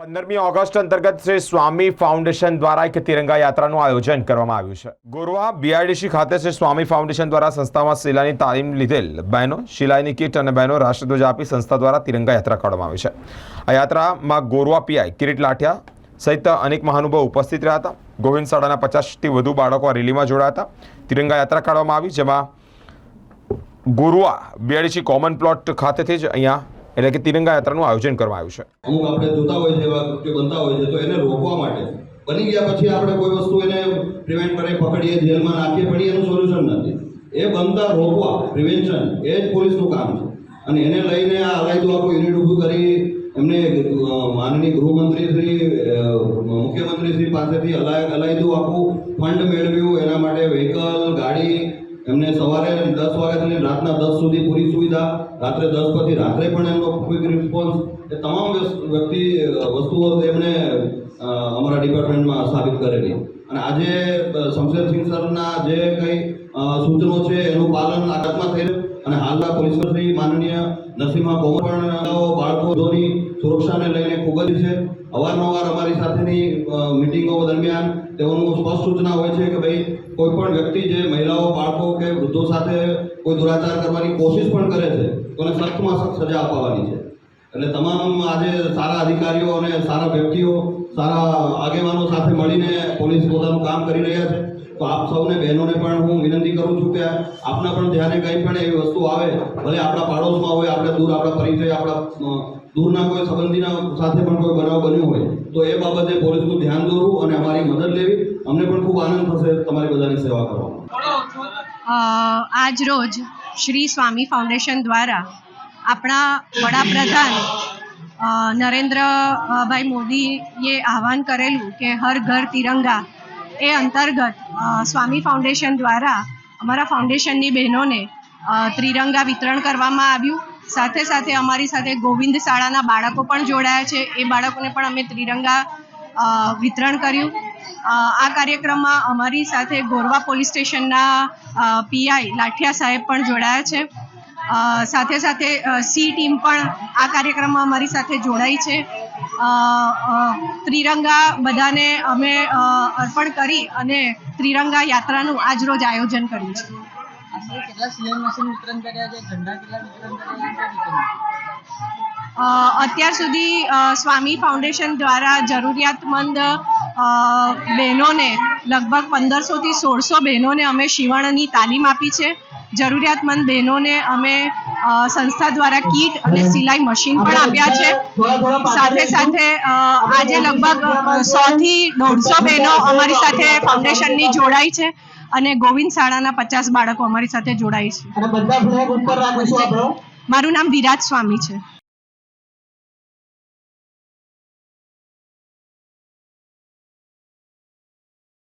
પંદરમી ઓગસ્ટ અંતર્ગત શ્રી સ્વામી ફાઉન્ડેશન દ્વારા એક તિરંગા યાત્રાનું આયોજન કરવામાં આવ્યું છે. ગોરવા બીઆઈડીસી ખાતે શ્રી સ્વામી ફાઉન્ડેશન દ્વારા સંસ્થામાં શિલાની તાલીમ લીધેલ બહેનો શિલાઈની કીટ અને બહેનો રાષ્ટ્રધ્વજ આપી સંસ્થા દ્વારા તિરંગા યાત્રા કાઢવામાં આવી છે. આ યાત્રામાં ગોરવા પીઆઈ કિરીટ લાઠિયા સહિત અનેક મહાનુભાવ ઉપસ્થિત રહ્યા હતા. ગોવિંદ શાળાના પચાસથી વધુ બાળકો રેલીમાં જોડાયા હતા. તિરંગા યાત્રા કાઢવામાં આવી, જેમાં ગોરવા બીઆઈડીસી કોમન પ્લોટ ખાતેથી જ અહીંયા એટલે કે તિરંગા યાત્રાનું આયોજન કરવામાં આવ્યું છે. અમુક આપણે જોતા હોય છે, એવા કૃત્યો બનતા હોય છે, તો એને રોકવા માટે બની ગયા પછી આપણે કોઈ વસ્તુ એને પ્રિવેન્ટ કરીએ પકડીએ, જેલમાં નાખીએ, પણ એનું સોલ્યુશન નથી. એ બનતા રોકવા પ્રિવેન્શન એ જ પોલીસનું કામ છે. અને એને લઈને આ અલાયદું આખું યુનિટ ઊભું કરી એમને માનનીય ગૃહમંત્રી શ્રી મુખ્યમંત્રી શ્રી પાસેથી અલાય અલાયદું આખું ફંડ મેળવ્યું. એના માટે વ્હીકલ ગાડી એમને સવારે દસ વાગ્યાથી રાતના દસ સુધી પૂરી સુવિધા, રાત્રે દસ પછી રાત્રે પણ એમનો ક્વિક રિસ્પોન્સ એ તમામ વ્યક્તિ વસ્તુઓ એમણે અમારા ડિપાર્ટમેન્ટમાં સ્થાપિત કરેલી. અને આજે શમશેરસિંહ સરના જે કંઈ સૂચનો છે એનું પાલન આકાશમાં થઈ અને હાલના પોલીસ શ્રી માનનીય નરસિંહા કોમર પણ બાળકોની સુરક્ષાને લઈને ખૂબ જ છે. અવારનવાર અમારી સાથેની મિટિંગો દરમિયાન તેઓનું સ્પષ્ટ સૂચના હોય છે કે ભાઈ કોઈ પણ વ્યક્તિ જે મહિલાઓ, બાળકો કે વૃદ્ધો સાથે કોઈ દુરાચાર કરવાની કોશિશ પણ કરે છે, તો એને સખ્તમાં સખ્ત સજા અપાવવાની છે. એટલે તમામ આજે સારા અધિકારીઓ અને સારા વ્યક્તિઓ, સારા આગેવાનો સાથે મળીને પોલીસ પોતાનું કામ કરી રહ્યા છે. તો આપ સૌને બહેનોને પણ હું વિનંતી કરું છું કે આપના પણ ધ્યાને કંઈ પણ એવી વસ્તુ આવે, ભલે આપણા પાડોશમાં હોય, આપણે દૂર, આપણા પરિચય, આપણા દૂરના કોઈ સંબંધીના સાથે પણ કોઈ બનાવ બન્યો હોય, તો એ બાબતે પોલીસનું ધ્યાન દોરવું અને અમારી મદદ લેવી. અમને પણ ખૂબ આનંદ થશે તમારી બધાની સેવા કરવામાં. આજ રોજ શ્રી સ્વામી ફાઉન્ડેશન દ્વારા આપણા વડાપ્રધાન નરેન્દ્રભાઈ મોદીએ આહવાન કરેલું કે હર ઘર તિરંગા એ અંતર્ગત સ્વામી ફાઉન્ડેશન દ્વારા અમારા ફાઉન્ડેશનની બહેનોને ત્રિરંગા વિતરણ કરવામાં આવ્યું. સાથે સાથે અમારી સાથે ગોવિંદ શાળાના બાળકો પણ જોડાયા છે. એ બાળકોને પણ અમે ત્રિરંગા વિતરણ કર્યું. આ કાર્યક્રમમાં અમારી સાથે ગોરવા પોલીસ સ્ટેશનના પીઆઈ લાઠિયા સાહેબ પણ જોડાયા છે. સાથે સાથે સી ટીમ પણ આ કાર્યક્રમમાં અમારી સાથે જોડાઈ છે. ત્રિરંગા બધાને અમે અર્પણ કરી અને ત્રિરંગા યાત્રાનું આજરોજ આયોજન કર્યું છે. કેટલા અત્યાર સુધી સ્વામી ફાઉન્ડેશન દ્વારા જરૂરિયાતમંદ બહેનોને, લગભગ પંદરસોથી સોળસો બહેનોને અમે શિવણની તાલીમ આપી છે. જરૂરિયાતમંદ બહેનોને અમે સંસ્થા દ્વારા કીટ અને સિલાઈ મશીન પણ આપ્યા છે. સાથે સાથે આજે લગભગ સોથી દોઢસો બહેનો અમારી સાથે ફાઉન્ડેશનની જોડાઈ છે. અને ગોવિંદ શાળાના પચાસ બાળકો અમારી સાથે જોડાય છે. મારું નામ વિરાજ સ્વામી છે.